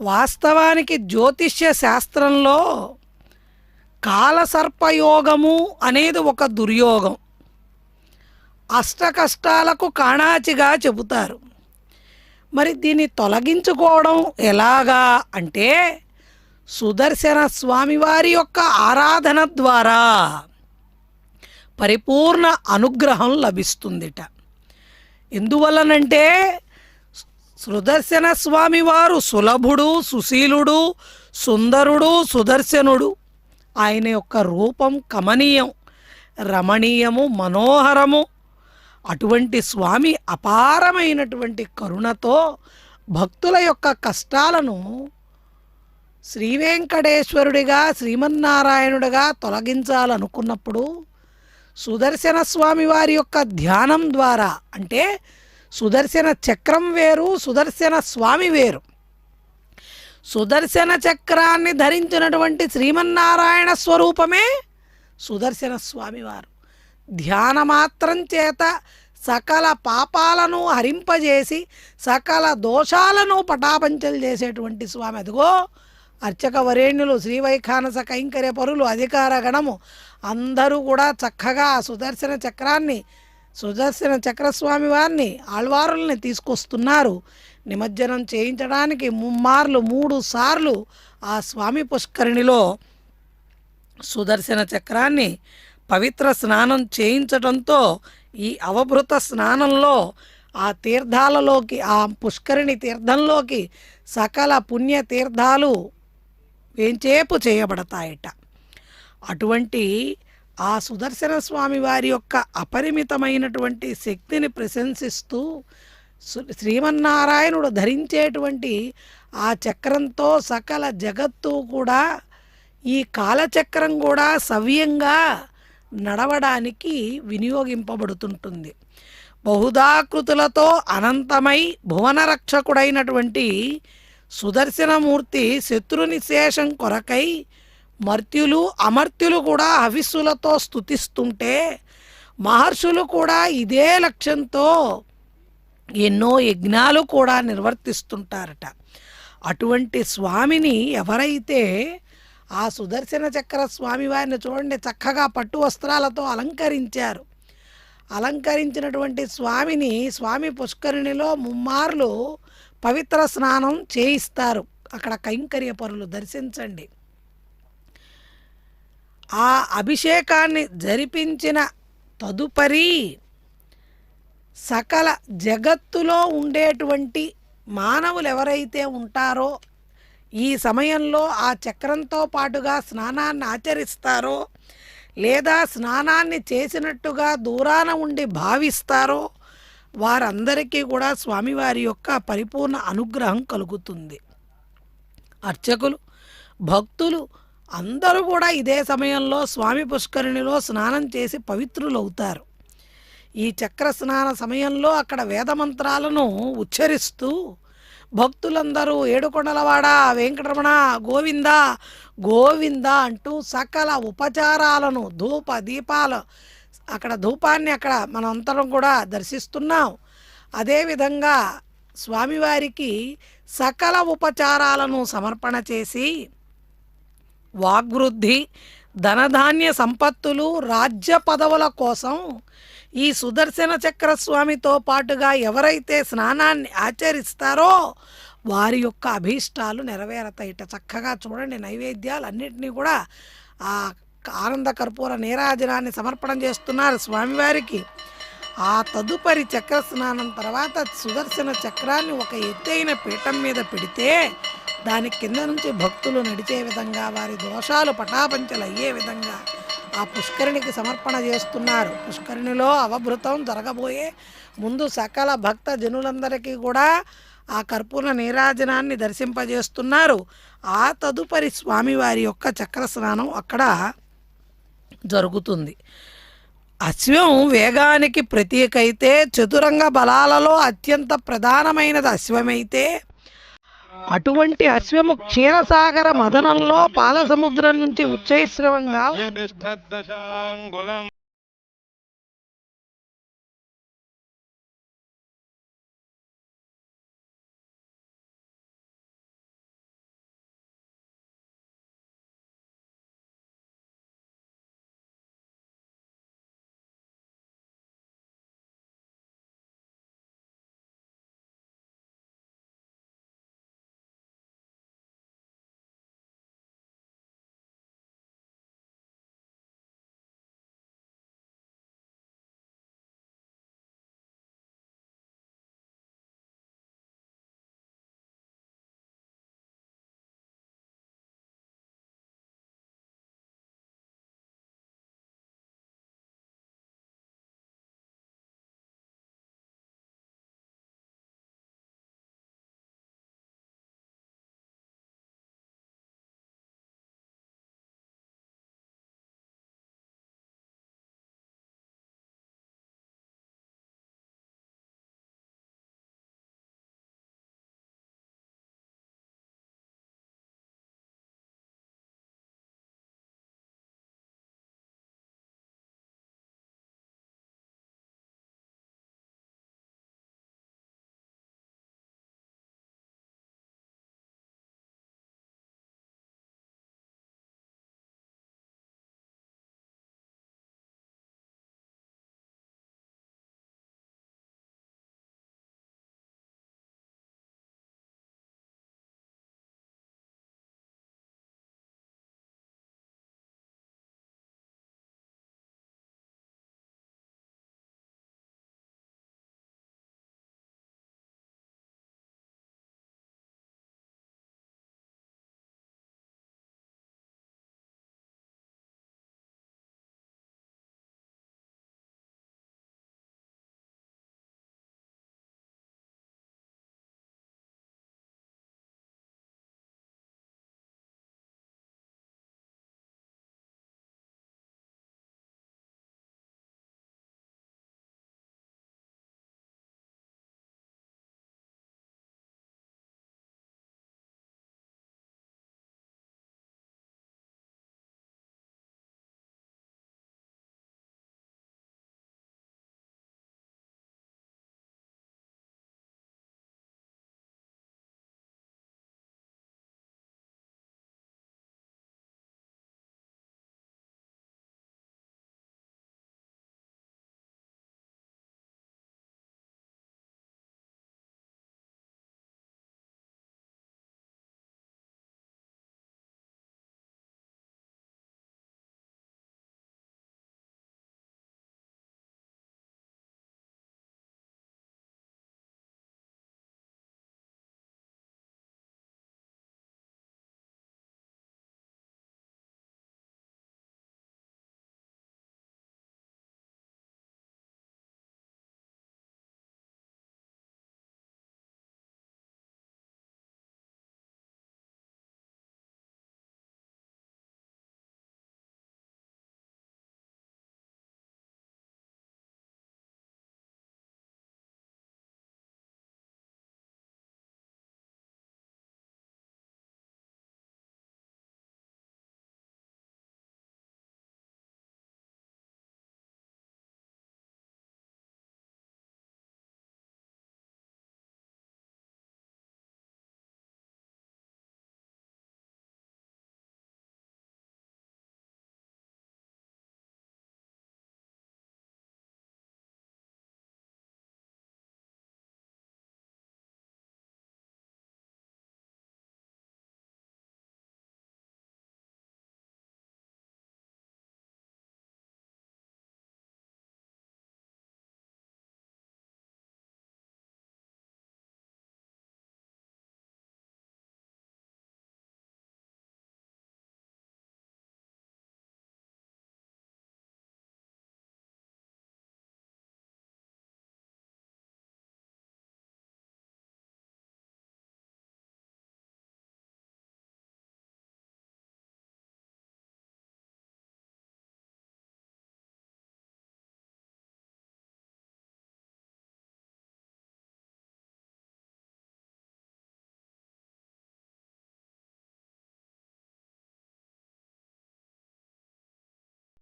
వాస్తవానికి జ్యోతిష్య శాస్త్రంలో కాలసర్పయోగము అనేది ఒక దుర్యోగం. అష్ట కష్టాలకు కాణాచిగా చెబుతారు. మరి దీన్ని తొలగించుకోవడం ఎలాగా అంటే సుదర్శన స్వామివారి యొక్క ఆరాధన ద్వారా పరిపూర్ణ అనుగ్రహం లభిస్తుందిట. ఎందువలనంటే సుదర్శన స్వామివారు సులభుడు సుశీలుడు సుందరుడు సుదర్శనుడు. ఆయన యొక్క రూపం కమనీయం రమణీయము మనోహరము. అటువంటి స్వామి అపారమైనటువంటి కరుణతో భక్తుల యొక్క కష్టాలను శ్రీ వెంకటేశ్వరుడిగా శ్రీమన్నారాయణుడిగా తొలగించాలనుకున్నప్పుడు సుదర్శన స్వామి వారి యొక్క ధ్యానం ద్వారా అంటే సుదర్శన చక్రం వేరు సుదర్శన స్వామి వేరు. సుదర్శన చక్రాన్ని ధరించినటువంటి శ్రీమన్నారాయణ స్వరూపమే సుదర్శన స్వామివారు ధ్యానమాత్రం చేత సకల పాపాలను హరింపజేసి సకల దోషాలను పటాపంచలు చేసేటువంటి స్వామి. అదిగో అర్చక వరేణ్యులు శ్రీవైఖానస కైంకర్య పరులు అధికార గణము అందరూ కూడా చక్కగా సుదర్శన చక్రాన్ని సుదర్శన చక్రస్వామి వారిని ఆళ్వారుల్ని తీసుకొస్తున్నారు. నిమజ్జనం చేయించడానికి ముమ్మార్లు మూడు సార్లు ఆ స్వామి పుష్కరిణిలో సుదర్శన చక్రాన్ని పవిత్ర స్నానం చేయించడంతో ఈ అవభృత స్నానంలో ఆ తీర్థాలలోకి ఆ పుష్కరిణి తీర్థంలోకి సకల పుణ్య తీర్థాలు వేంచేపు చేయబడతాయట. అటువంటి ఆ సుదర్శన స్వామి వారి యొక్క అపరిమితమైనటువంటి శక్తిని ప్రశంసిస్తూ శ్రీమన్నారాయణుడు ధరించేటువంటి ఆ చక్రంతో సకల జగత్తు కూడా ఈ కాలచక్రం కూడా సవ్యంగా నడవడానికి వినియోగింపబడుతుంటుంది. బహుదాకృతులతో అనంతమై భువనరక్షకుడైనటువంటి సుదర్శనమూర్తి శత్రునిశేషం కొరకై మర్త్యులు అమర్త్యులు కూడా హవిస్సులతో స్తుతిస్తుంటే మహర్షులు కూడా ఇదే లక్ష్యంతో ఎన్నో యజ్ఞాలు కూడా నిర్వర్తిస్తుంటారట. అటువంటి స్వామిని ఎవరైతే ఆ సుదర్శన చక్ర స్వామి వారిని చూడండి చక్కగా పట్టు వస్త్రాలతో అలంకరించారు. అలంకరించినటువంటి స్వామిని స్వామి పుష్కరిణిలో ముమ్మార్లు పవిత్ర స్నానం చేయిస్తారు. అక్కడ కైంకర్య పరులు దర్శించండి. ఆ అభిషేకాన్ని జరిపించిన తదుపరి సకల జగత్తులో ఉండేటువంటి మానవులు ఎవరైతే ఉంటారో ఈ సమయంలో ఆ చక్రంతో పాటుగా స్నానాన్ని ఆచరిస్తారో లేదా స్నానాన్ని చేసినట్టుగా దూరాన ఉండి భావిస్తారో వారందరికీ కూడా స్వామివారి యొక్క పరిపూర్ణ అనుగ్రహం కలుగుతుంది. అర్చకులు భక్తులు అందరూ కూడా ఇదే సమయంలో స్వామి పుష్కరిణిలో స్నానం చేసి పవిత్రులవుతారు. ఈ చక్ర స్నాన సమయంలో అక్కడ వేదమంత్రాలను ఉచ్చరిస్తూ భక్తులందరూ ఏడుకొండలవాడ వెంకటరమణ గోవింద గోవింద అంటూ సకల ఉపచారాలను ధూప దీపాలు అక్కడ ధూపాన్ని అక్కడ మనంతరం కూడా దర్శిస్తున్నాం. అదేవిధంగా స్వామివారికి సకల ఉపచారాలను సమర్పణ చేసి వాగ్వృద్ధి ధనధాన్య సంపత్తులు రాజ్య పదవుల కోసం ఈ సుదర్శన చక్ర స్వామితో పాటుగా ఎవరైతే స్నానాన్ని ఆచరిస్తారో వారి యొక్క అభీష్టాలు నెరవేరతాయిట. చక్కగా చూడండి నైవేద్యాలు అన్నిటినీ కూడా ఆ ఆనంద కర్పూర నీరాజనాన్ని సమర్పణం చేస్తున్నారు స్వామివారికి. ఆ తదుపరి చక్ర స్నానం తర్వాత సుదర్శన చక్రాన్ని ఒక ఎత్తైన పీఠం మీద పెడితే దాని కింద నుంచి భక్తులు నడిచే విధంగా వారి దోషాలు పటాపంచలు అయ్యే విధంగా ఆ పుష్కరిణికి సమర్పణ చేస్తున్నారు. పుష్కరిణిలో అవభృతం జరగబోయే ముందు సకల భక్త జనులందరికీ కూడా ఆ కర్పూర నీరాజనాన్ని దర్శింపజేస్తున్నారు. ఆ తదుపరి స్వామివారి యొక్క చక్ర స్నానం అక్కడ జరుగుతుంది. అశ్వం వేగానికి ప్రతీక అయితే చతురంగ బలాలలో అత్యంత ప్రధానమైనది అశ్వమైతే అటువంటి అశ్వము క్షీరసాగర మదనంలో పాలసముద్రం నుంచి ఉచ్చైశ్రవంగా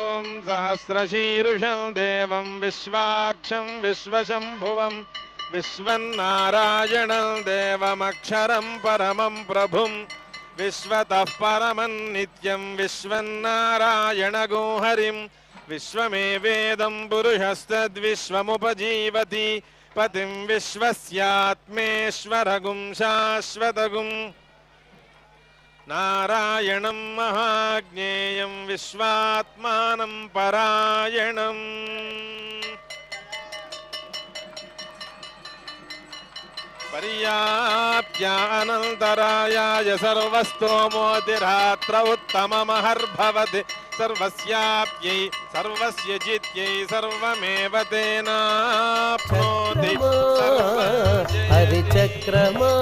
ॐ सहस्रशीर्षं देवं विश्वाक्षं विश्वशम्भुवं विश्वन्नारायणं देवमक्षरं परमं प्रभुं विश्वतः परमं नित्यं विश्वन्नारायणगोहरिं विश्वमेवेदं पुरुषस्तद्विश्वमुपजीवति पतिं विश्वस्यात्मेश्वरगुं शाश्वतगुम् नारायणं महाज्ञेयं विश्वात्मानं परायणम्। पर्याप्यानन्तरायाय सर्वस्तोमोतिरात्र उत्तममहर्भवति। सर्वस्याप्यै सर्वस्य जित्यै सर्वमेव तेनाप्नोति। हरिचक्रमा।